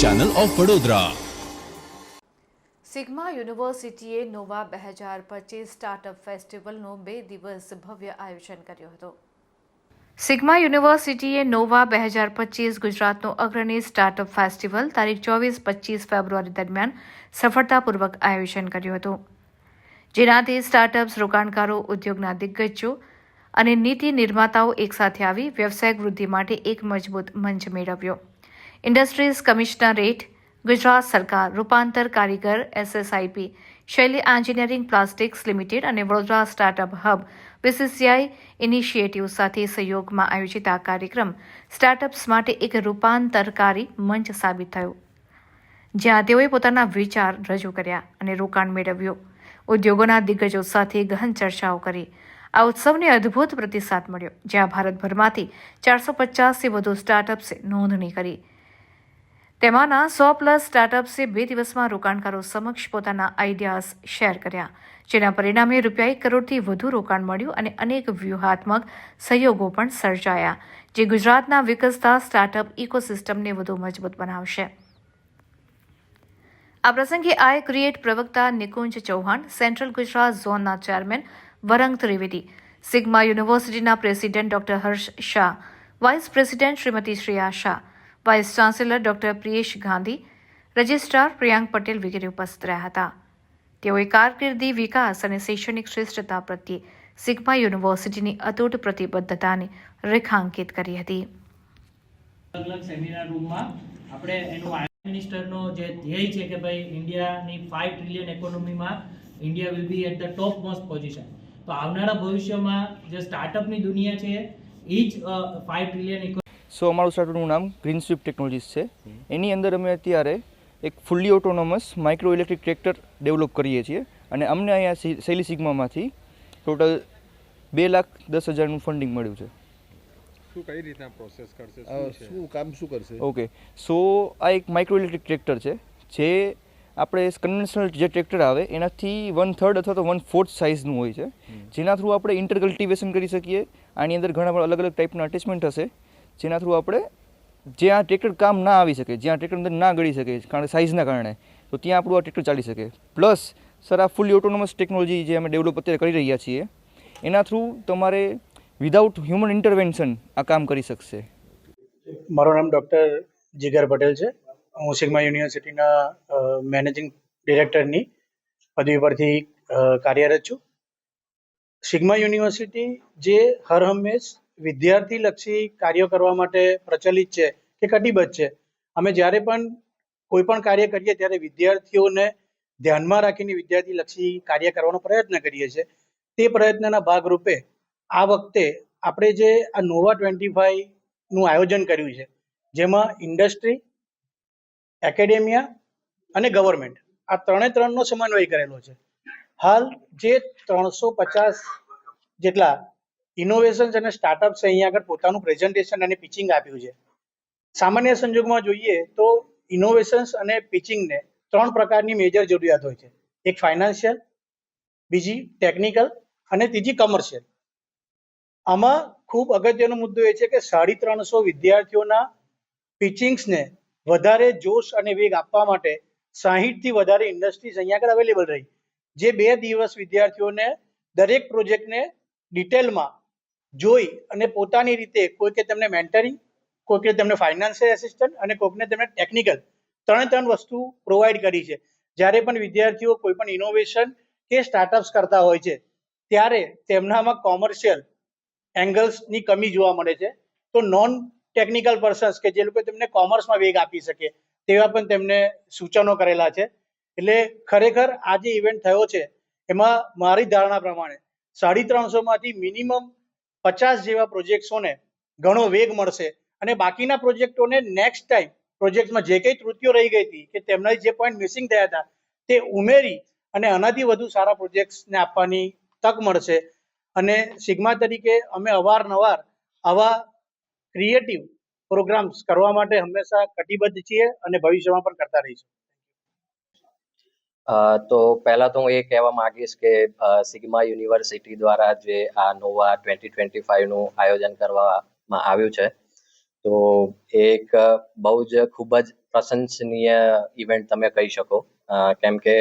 Channel of Vadodara sigma યુનિવર્સિટીએ Nova બે હજાર પચીસ સ્ટાર્ટઅપ ફેસ્ટિવલનું બે દિવસ ભવ્ય આયોજન કર્યું હતું. સિગ્મા યુનિવર્સિટીએ નોવા બે હજાર પચીસ ગુજરાતનું અગ્રણી સ્ટાર્ટઅપ ફેસ્ટિવલ તારીખ ચોવીસ પચીસ ફેબ્રુઆરી દરમિયાન સફળતાપૂર્વક આયોજન કર્યું હતું. જેનાથી સ્ટાર્ટઅપ્સ રોકાણકારો, ઉદ્યોગના દિગ્ગજો અને નીતિ નિર્માતાઓ એકસાથે આવી વ્યવસાયિક વૃદ્ધિ માટે એક મજબૂત મંચ મેળવ્યો. ઇન્ડસ્ટ્રીઝ કમિશનરેટ ગુજરાત સરકાર, રૂપાંતર કારીગર એસએસઆઈપી શૈલી એન્જિનિયરિંગ પ્લાસ્ટિક્સ લિમિટેડ અને Vadodara startup hub BCCI initiative સાથે સહયોગમાં આયોજિત આ કાર્યક્રમ સ્ટાર્ટઅપ્સ માટે એક રૂપાંતરકારી મંચ સાબિત થયો. જ્યાં તેઓએ પોતાના વિચાર રજૂ કર્યા અને રોકાણ મેળવ્યું. ઉદ્યોગોના દિગ્ગજો સાથે ગહન ચર્ચાઓ કરી. આ ઉત્સવને અદ્ભુત પ્રતિસાદ મળ્યો, જ્યાં ભારતભરમાંથી ચારસો પચાસથી વધુ સ્ટાર્ટઅપ્સે નોંધણી કરી. તેમાંના સો પ્લસ સ્ટાર્ટઅપ્સે બે દિવસમાં રોકાણકારો સમક્ષ પોતાના આઈડિયાઝ શેર કર્યા, જેના પરિણામે રૂપિયા એક કરોડથી વધુ રોકાણ મળ્યું અને અનેક વ્યૂહાત્મક સહયોગો પણ સર્જાયા, જે ગુજરાતના વિકસતા સ્ટાર્ટઅપ ઇકોસિસ્ટમને વધુ મજબૂત બનાવશે. આ પ્રસંગે આઈ ક્રિએટ પ્રવક્તા નિકુંજ ચૌહાણ, સેન્ટ્રલ ગુજરાત ઝોનના ચેરમેન વરંગ ત્રિવેદી, સિગ્મા યુનિવર્સિટીના president doctor Harsh Shah, vice president Shrimati Shreya Shah vice chancellor doctor Priyesh Gandhi, registrar Priyank Patel વગેરે ઉપસ્થિત રહ્યા હતા. તેઓએ કારકિર્દી વિકાસ અને શૈક્ષણિક શ્રેષ્ઠતા પ્રત્યે સિગ્મા યુનિવર્સિટીની અતૂટ પ્રતિબદ્ધતાને રેખાંકિત કરી હતી. મિનિસ્ટરનો જે ધ્યેય છે કે ભાઈ ઇન્ડિયાની five trillion ઇકોનોમીમાં India will be at the top most position તો આવનારા ભવિષ્યમાં જે સ્ટાર્ટઅપની દુનિયા છે એ જ ફાઈવ ટ્રિલિયન સો અમારું સ્ટાર્ટઅપનું નામ ગ્રીન સ્વીપ ટેકનોલોજીસ છે એની અંદર અમે અત્યારે એક fully autonomous micro electric tractor develop કરીએ છીએ અને અમને અહીંયા શૈલી સિગ્મામાંથી ટોટલ બે લાખ દસ હજારનું ફંડિંગ મળ્યું છે. શું કઈ રીતના પ્રોસેસ કરશે? અ, શું છે? શું કામ શું કરશે? ઓકે સો આ એક માઇક્રો ઇલેક્ટ્રિક ટ્રેક્ટર છે જે આપણે કન્વેન્શનલ જે ટ્રેક્ટર આવે એનાથી વન થર્ડ અથવા તો વન ફોર્થ સાઇઝનું હોય છે. જેના થ્રુ આપણે ઇન્ટર કલ્ટિવેશન કરી શકીએ. આની અંદર ઘણા બધા અલગ અલગ ટાઈપના અટેચમેન્ટ હશે. જેના થ્રુ આપણે જ્યાં ટ્રેક્ટર કામ ના આવી શકે, જ્યાં ટ્રેક્ટર અંદર ના ગળી શકે, કારણ સાઇઝના કારણે, તો ત્યાં આપણું આ ટ્રેક્ટર ચાલી શકે. પ્લસ સર આ ફૂલી ઓટોનોમસ ટેકનોલોજી જે અમે ડેવલપ અત્યારે કરી રહ્યા છીએ, એના થ્રુ તમારે વિધાઉટ હ્યુમન ઇન્ટરવેન્શન આ કામ કરી શકશે. મારું નામ ડૉક્ટર જીગર પટેલ છે. હું સિગ્મા યુનિવર્સિટીના મેનેજિંગ ડિરેક્ટરની પદવી પરથી કાર્યરત છું. સિગ્મા યુનિવર્સિટી જે હર હંમેશ વિદ્યાર્થીલક્ષી કાર્યો કરવા માટે પ્રચલિત છે કે કટિબદ્ધ છે? અમે જ્યારે પણ કોઈ પણ કાર્ય કરીએ ત્યારે વિદ્યાર્થીઓને ધ્યાનમાં રાખીને વિદ્યાર્થીલક્ષી કાર્ય કરવાનો પ્રયત્ન કરીએ છીએ. તે પ્રયત્નના ભાગરૂપે આ વખતે આપણે જે આ નોવા ટ્વેન્ટી ફાઈવનું આયોજન કર્યું છે, જેમાં ઇન્ડસ્ટ્રી, એકેડેમિયા અને ગવર્મેન્ટ આ ત્રણે ત્રણનો સમન્વય કરેલો છે. હાલ જે ત્રણસો પચાસ જેટલા ઇનોવેશન્સ અને સ્ટાર્ટઅપ્સે અહીંયા આગળ પોતાનું પ્રેઝન્ટેશન અને પિચિંગ આપ્યું છે. સામાન્ય સંજોગમાં જોઈએ તો ઇનોવેશન્સ અને પિચિંગને ત્રણ પ્રકારની મેજર જરૂરિયાત હોય છે. એક ફાઇનાન્શિયલ બીજી ટેકનિકલ અને ત્રીજી કમર્શિયલ આમાં ખૂબ અગત્યનો મુદ્દો એ છે કે સાડી ત્રણસો વિદ્યાર્થીઓના પિચિંગ્સને વધારે જોશ અને વેગ આપવા માટે સાહીઠથી વધારે ઇન્ડસ્ટ્રીઝ અહીંયા આગળ અવેલેબલ રહી. જે બે દિવસ વિદ્યાર્થીઓને દરેક પ્રોજેક્ટને ડિટેલમાં જોઈ અને પોતાની રીતે કોઈકે તેમને મેન્ટરિંગ કોઈકે તેમને ફાઇનાન્શિયલ એસિસ્ટન્ટ અને કોઈકને તેમને ટેકનિકલ ત્રણે ત્રણ વસ્તુ પ્રોવાઈડ કરી છે. જ્યારે પણ વિદ્યાર્થીઓ કોઈ પણ ઇનોવેશન કે સ્ટાર્ટઅપ્સ કરતા હોય છે, ત્યારે તેમનામાં કોમર્શિયલ એંગલ્સની કમી જોવા મળે છે. તો નોન ટેકનિકલ પર્સન્સ કે જે લોકો તેમને કોમર્સમાં વેગ આપી શકે, તેવા પણ તેમને સૂચનો કરેલા છે. એટલે ખરેખર આ જે ઇવેન્ટ થયો છે, એમાં મારી ધારણા પ્રમાણે સાડી ત્રણસોમાંથી મિનિમમ પચાસ જેવા પ્રોજેક્ટ્સોને ઘણો વેગ મળશે અને બાકીના પ્રોજેક્ટોને નેક્સ્ટ ટાઈમ પ્રોજેક્ટમાં જે કંઈ ત્રુટિઓ રહી ગઈ હતી કે તેમના જે પોઈન્ટ મિસિંગ થયા હતા તે ઉમેરી અને આનાથી વધુ સારા પ્રોજેક્ટ્સને આપવાની તક મળશે. અને સિગ્મા તરીકે અમે અવારનવાર આવા ક્રિએટિવ પ્રોગ્રામ્સ કરવા માટે હંમેશા કટિબદ્ધ છીએ અને ભવિષ્યમાં પણ કરતા રહીશું. તો પહેલાં તો હું એ કહેવા માંગીશ કે સિગ્મા યુનિવર્સિટી દ્વારા જે આ નોવા ટ્વેન્ટી ટ્વેન્ટી ફાઈવનું આયોજન કરવામાં આવ્યું છે, તો એક બહુ જ ખૂબ જ પ્રશંસનીય ઇવેન્ટ તમે કહી શકો. કેમ કે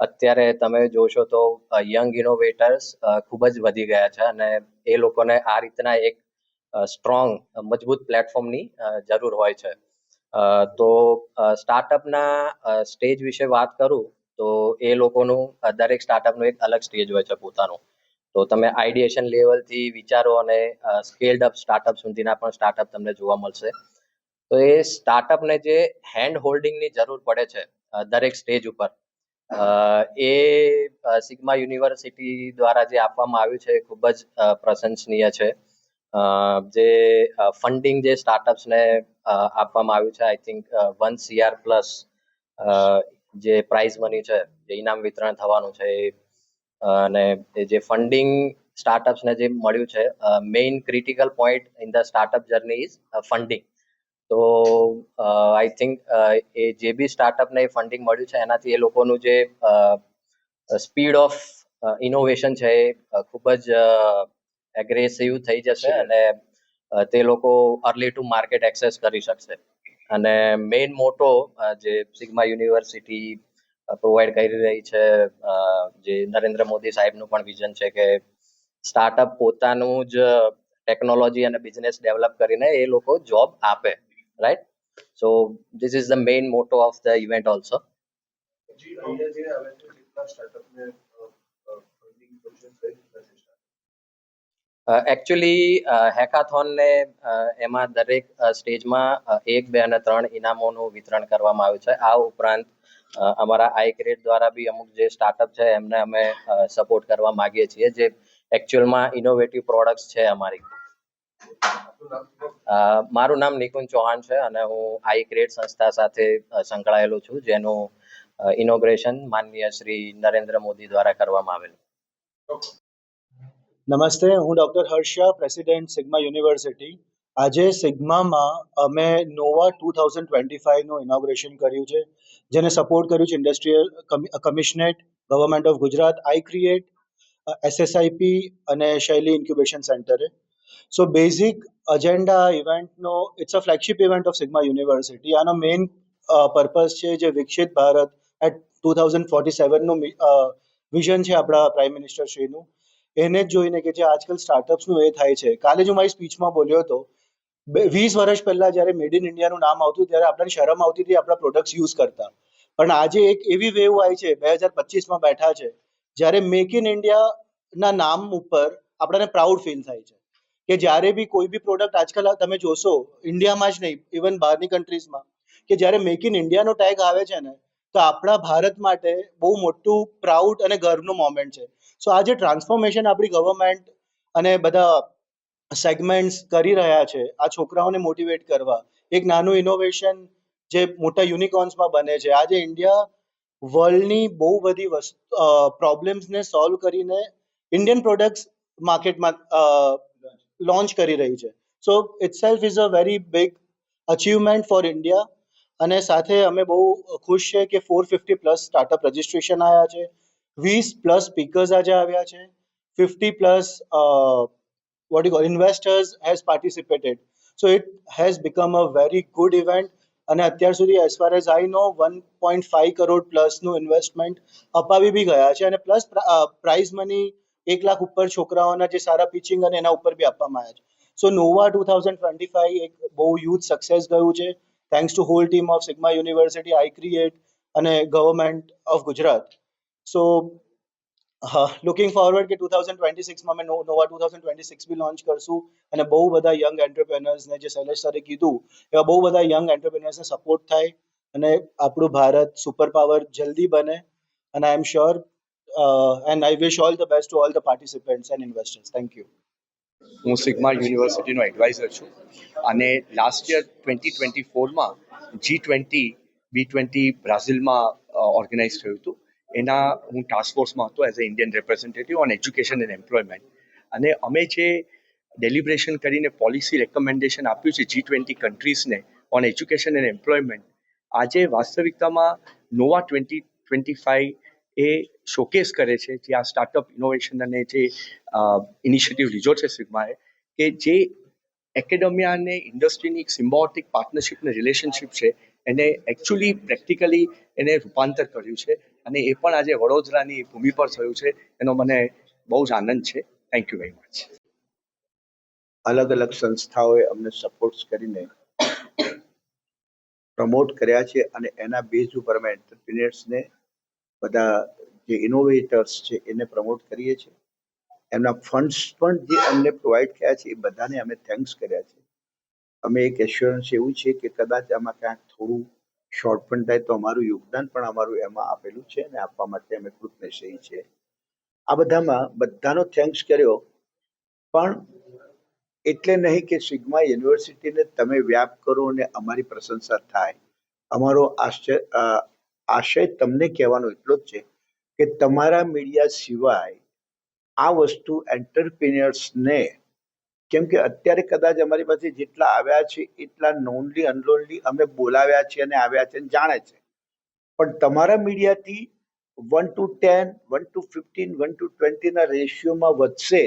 અત્યારે તમે જોશો તો યંગ ઇનોવેટર્સ ખૂબ જ વધી ગયા છે અને એ લોકોને આ રીતના એક સ્ટ્રોંગ, મજબૂત પ્લેટફોર્મની જરૂર હોય છે. તો સ્ટાર્ટઅપના સ્ટેજ વિશે વાત કરું તો એ લોકોનું દરેક સ્ટાર્ટઅપનું એક અલગ સ્ટેજ હોય છે પોતાનું. તો તમે આઈડિએશન લેવલથી વિચારો અને સ્કેલ્ડ અપ સ્ટાર્ટઅપ સુધીના પણ સ્ટાર્ટઅપ તમને જોવા મળશે. તો એ સ્ટાર્ટઅપને જે હેન્ડ હોલ્ડિંગની જરૂર પડે છે દરેક સ્ટેજ ઉપર એ સિગ્મા યુનિવર્સિટી દ્વારા જે આપવામાં આવ્યું છે એ ખૂબ જ પ્રશંસનીય છે. જે ફંડિંગ જે સ્ટાર્ટઅપ્સને આપવામાં આવ્યું છે I think one CR plus જે પ્રાઇઝ મની છે જે ઇનામ વિતરણ થવાનું છે એ અને એ જે ફંડિંગ સ્ટાર્ટઅપ્સને જે મળ્યું છે main critical point in the startup journey is funding તો આઈ થિંક એ જે બી સ્ટાર્ટઅપને ફંડિંગ મળ્યું છે એનાથી એ લોકોનું જે સ્પીડ ઓફ ઇનોવેશન છે એ ખૂબ જ એગ્રેસિવ થઈ જશે અને તે લોકો અર્લી ટુ માર્કેટ એક્સેસ કરી શકશે. અને મેઇન મોટો જે સિગ્મા યુનિવર્સિટી પ્રોવાઈડ કરી રહી છે જે નરેન્દ્ર મોદી સાહેબનું પણ વિઝન છે કે સ્ટાર્ટઅપ પોતાનું જ ટેકનોલોજી અને બિઝનેસ ડેવલપ કરીને એ લોકો જોબ આપે right so this is the main motto of the event also actually હેકાથોનને એમાં દરેક સ્ટેજમાં એક, બે અને ત્રણ ઇનામોનું વિતરણ કરવામાં આવ્યું છે. આ ઉપરાંત અમારા આઈ ક્રેડ દ્વારા બી અમુક જે સ્ટાર્ટઅપ છે, એમને અમે સપોર્ટ કરવા માંગીએ છીએ. જે એકચ્યુઅલમાં ઇનોવેટિવ પ્રોડક્ટ્સ છે અમારી. મારું નામ નિકુંજ ચૌહાણ છે અને હું આઈ ક્રેડ સંસ્થા સાથે સંકળાયેલો છું, જેનું ઇનોગ્રેશન માનનીય શ્રી નરેન્દ્ર મોદી દ્વારા કરવામાં આવેલું. નમસ્તે, હું doctor Harsh, president Sigma university. આજે સિગ્મામાં અમે નોવા ટુ થાઉઝન્ડ ટ્વેન્ટી ફાઇવનું ઇનોગ્રેશન કર્યું છે, જેને સપોર્ટ કર્યું છે industrial commissionerate, government of Gujarat, I create SSIP અને શૈલી ઇન્ક્યુબેશન સેન્ટરે. So basic agenda ઇવેન્ટનો, it's a flagship event of Sigma university. આનો મેઇન પર્પઝ છે જે વિકસિત Bharat at two thousand forty સેવનનું vision છે આપણા પ્રાઇમ મિનિસ્ટર શ્રીનું. એને જ જોઈને કે જે આજકાલ સ્ટાર્ટઅપ્સનું એ થાય છે. કાલે જ હું મારી સ્પીચમાં બોલ્યો હતો વીસ વર્ષ પહેલા જ્યારે મેડ ઇન ઇન્ડિયાનું નામ આવતું ત્યારે આપણને શરમ આવતી હતી આપણા પ્રોડક્ટ્સ યુઝ કરતા. પણ આજે એક એવી વેવ આવી છે, બે હજાર પચીસમાં બેઠા છે, જ્યારે મેક ઇન ઇન્ડિયાના નામ ઉપર આપણને પ્રાઉડ ફીલ થાય છે. કે જ્યારે બી કોઈ બી પ્રોડક્ટ આજકાલ તમે જોશો ઇન્ડિયામાં જ નહીં ઇવન બહારની કન્ટ્રીઝમાં કે જ્યારે મેક ઇન ઇન્ડિયાનો ટેગ આવે છે ને તો આપણા ભારત માટે બહુ મોટું પ્રાઉડ અને ગર્વનું મોમેન્ટ છે. સો આ જે ટ્રાન્સફોર્મેશન આપણી ગવર્મેન્ટ અને બધા સેગમેન્ટ્સ કરી રહ્યા છે, આ છોકરાઓને મોટિવેટ કરવા, એક નાનું ઇનોવેશન જે મોટા યુનિકોર્ન્સમાં બને છે. આજે ઇન્ડિયા વર્લ્ડની બહુ બધી વસ્તુ પ્રોબ્લેમ્સને સોલ્વ કરીને ઇન્ડિયન પ્રોડક્ટ્સ માર્કેટમાં લોન્ચ કરી રહી છે. So itself is a very big achievement for India અને સાથે અમે બહુ ખુશ છે કે for fifty plus startup registration આવ્યા છે. વીસ પ્લસ સ્પીકર્સ આજે આવ્યા છે. Fifty plus what you call investors has participated so it has become a very good event અને અત્યાર સુધી as far as I know one point five crore પ્લસનું investment અપાવી બી ગયા છે અને પ્લસ પ્રાઇઝ મની એક લાખ ઉપર છોકરાઓના જે સારા પિચિંગ અને એના ઉપર બી આપવામાં આવ્યા છે. So Nova two thousand twenty five એક બહુ યુથ સક્સેસ ગયું છે. Thanks to whole team of Sigma university I create અને government of Gujarat so looking forward કે ટુ થાઉઝન્ડ ટ્વેન્ટી સિક્સમાં અમે Nova two thousand twenty six બી launch કરશું. અને બહુ બધા યંગ એન્ટરપ્રેનર્સને જે શૈલેષ સરે કીધું, એવા બહુ બધા યંગ એન્ટરપ્રેનર્સને સપોર્ટ થાય. અને આપણું ભારત સુપર પાવર જલ્દી બને. અને I am sure and I wish all the best to all the participants and investors thank you હું સિગ્મા યુનિવર્સિટીનો એડવાઇઝર છું. અને લાસ્ટ યર ટ્વેન્ટી ટ્વેન્ટી ફોરમાં જી ટ્વેન્ટી બી ટ્વેન્ટી બ્રાઝિલમાં ઓર્ગેનાઇઝ થયું હતું. એના હું ટાસ્ક ફોર્સમાં હતો as a Indian representative on education and employment અને અમે જે ડેલિબ્રેશન કરીને પોલિસી રેકમેન્ડેશન આપ્યું છે જી ટ્વેન્ટી કન્ટ્રીઝને ઓન એજ્યુકેશન એન્ડ એમ્પ્લોયમેન્ટ આજે વાસ્તવિકતામાં નોવા ટ્વેન્ટી ટ્વેન્ટી ફાઈવ એ શોકેસ કરે છે જે આ સ્ટાર્ટઅપ ઇનોવેશન અને જે ઇનિશિયેટિવ લીધો છે સિગ્માએ, કે જે એકેડેમિયા અને ઇન્ડસ્ટ્રીની એક સિમ્બોટિક પાર્ટનરશિપ ને રિલેશનશિપ છે, એને એકચ્યુઅલી પ્રેક્ટિકલી એને રૂપાંતર કર્યું છે અને એ પણ આજે વડોદરાની ભૂમિ પર થયું છે, એનો મને બહુ જ આનંદ છે. થેન્ક યુ વેરી મચ અલગ અલગ સંસ્થાઓએ અમને સપોર્ટ્સ કરીને પ્રમોટ કર્યા છે અને એના બેઝ ઉપર અમે એન્ટરપ્રિન્યર્સને બધા જે ઇનોવેટર્સ છે, એને પ્રમોટ કરીએ છીએ. એમના ફંડ્સ પણ જે અમને પ્રોવાઈડ થયા છે, એ બધાને અમે થેન્ક્સ કર્યા છે. અમે એક એશ્યોરન્સ એવું છે કે કદાચ આમાં ક્યાંક થોડું શોર્ટ પણ થાય તો અમારું યોગદાન પણ અમારું એમાં આપેલું છે અને આપવા માટે અમે કૃતજ્ઞ છે આ બધામાં બધાનો થેન્ક્સ કર્યો, પણ એટલે નહીં કે સિગ્મા યુનિવર્સિટીને તમે વ્યાપ કરો અને અમારી પ્રશંસા થાય. અમારો આશ્ચર્ય આશય તમને કહેવાનો એટલો જ છે કે તમારા મીડિયા સિવાય આ વસ્તુ એન્ટરપ્રિન્યર્સને કેમ કે અત્યારે કદાચ અમારી પાસે જેટલા આવ્યા છે, એટલા નોનલી અનલોનલી અમે બોલાવ્યા છે અને આવ્યા છે અને જાણે છે. પણ તમારા મીડિયાથી one two ten one two fifteen one two ટ્વેન્ટીના રેશિયોમાં વધશે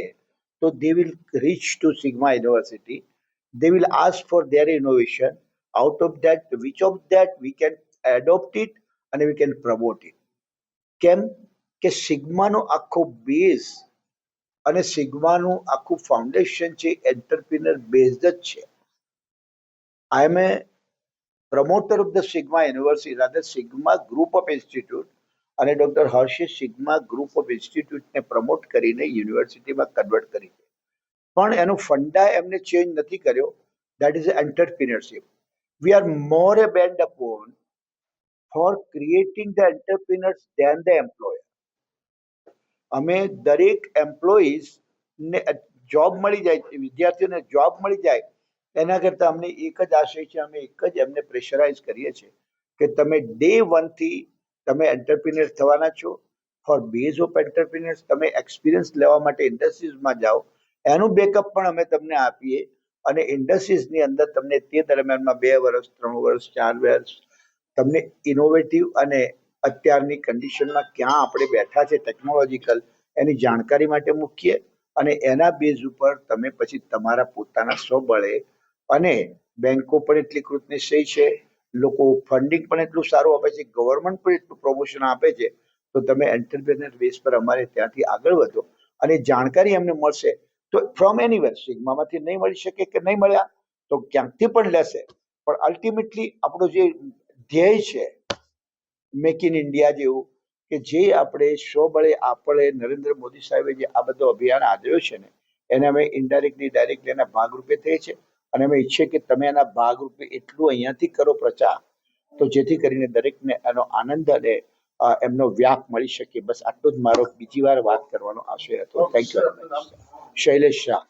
તો they will reach to Sigma university they will ask for their innovation out of that which of that we can adopt it? And we can promote it કેમ કે સિગ્માનો આખો base અને સિગ્માનું આખું foundation છે entrepreneur based જ છે. I am a promoter of the Sigma university Radhe Sigma group of institute અને doctor હર્ષે સિગ્મા ગ્રુપ ઓફ ઇન્સ્ટિટ્યૂટને પ્રમોટ કરીને યુનિવર્સિટીમાં કન્વર્ટ કરી છે. પણ એનો ફંડા એમને ચેન્જ નથી કર્યો. That is entrepreneurship we are more a bend upon for creating the entrepreneurs than the employer. અમે દરેક એમ્પ્લોઈઝ ને જોબ મળી જાય, વિદ્યાર્થીઓને જોબ મળી જાય, એના કરતાં અમને એક જ આશય છે, અમે એક જ એમને પ્રેશરાઇઝ કરીએ છીએ કે તમે ડે વનથી તમે એન્ટરપ્રિનર થવાના છો. ફોર બેઝ ઓફ એન્ટરપ્રિનર્સ તમે એક્સપિરિયન્સ લેવા માટે ઇન્ડસ્ટ્રીઝમાં જાઓ, એનું બેકઅપ પણ અમે તમને આપીએ અને ઇન્ડસ્ટ્રીઝની અંદર તમને તે દરમિયાનમાં બે વર્ષ, ત્રણ વર્ષ, ચાર વર્ષ તમને ઇનોવેટિવ અને અત્યારની કન્ડિશનમાં ક્યાં આપણે બેઠા છે ટેકનોલોજીકલ એની જાણકારી માટે મૂકીએ અને એના બેઝ ઉપર તમે પછી તમારા પોતાના સ્વબળે અને બેન્કો પણ એટલી કૃતનિશ્ચય છે, લોકો ફંડિંગ પણ એટલું સારું આપે છે ગવર્મેન્ટ પણ એટલું પ્રમોશન આપે છે, તો તમે એન્ટરપ્રેનર બેઝ પર અમારે ત્યાંથી આગળ વધો અને જાણકારી અમને મળશે. તો ફ્રોમ એનીવેર સિગ્મામાંથી નહીં મળી શકે કે નહીં મળ્યા, તો ક્યાંકથી પણ લેશે. પણ અલ્ટિમેટલી આપણો જે ધ્યેય છે મેક ઇન ઇન્ડિયા જેવું કે જે આપણે સ્વબળે આપણે નરેન્દ્ર મોદી સાહેબે જે આ બધો અભિયાન આદર્યો છે ને એને અમે ઇન્ડાયરેક્ટલી ડાયરેક્ટલી એના ભાગરૂપે થઈ છે. અને અમે ઈચ્છીએ કે તમે એના ભાગરૂપે એટલું અહીંયાથી કરો પ્રચાર તો જેથી કરીને દરેકને એનો આનંદ અને એમનો વ્યાપ મળી શકે. બસ આટલો જ મારો બીજી વાર વાત કરવાનો આશય હતો. Thank you Shailesh Shah.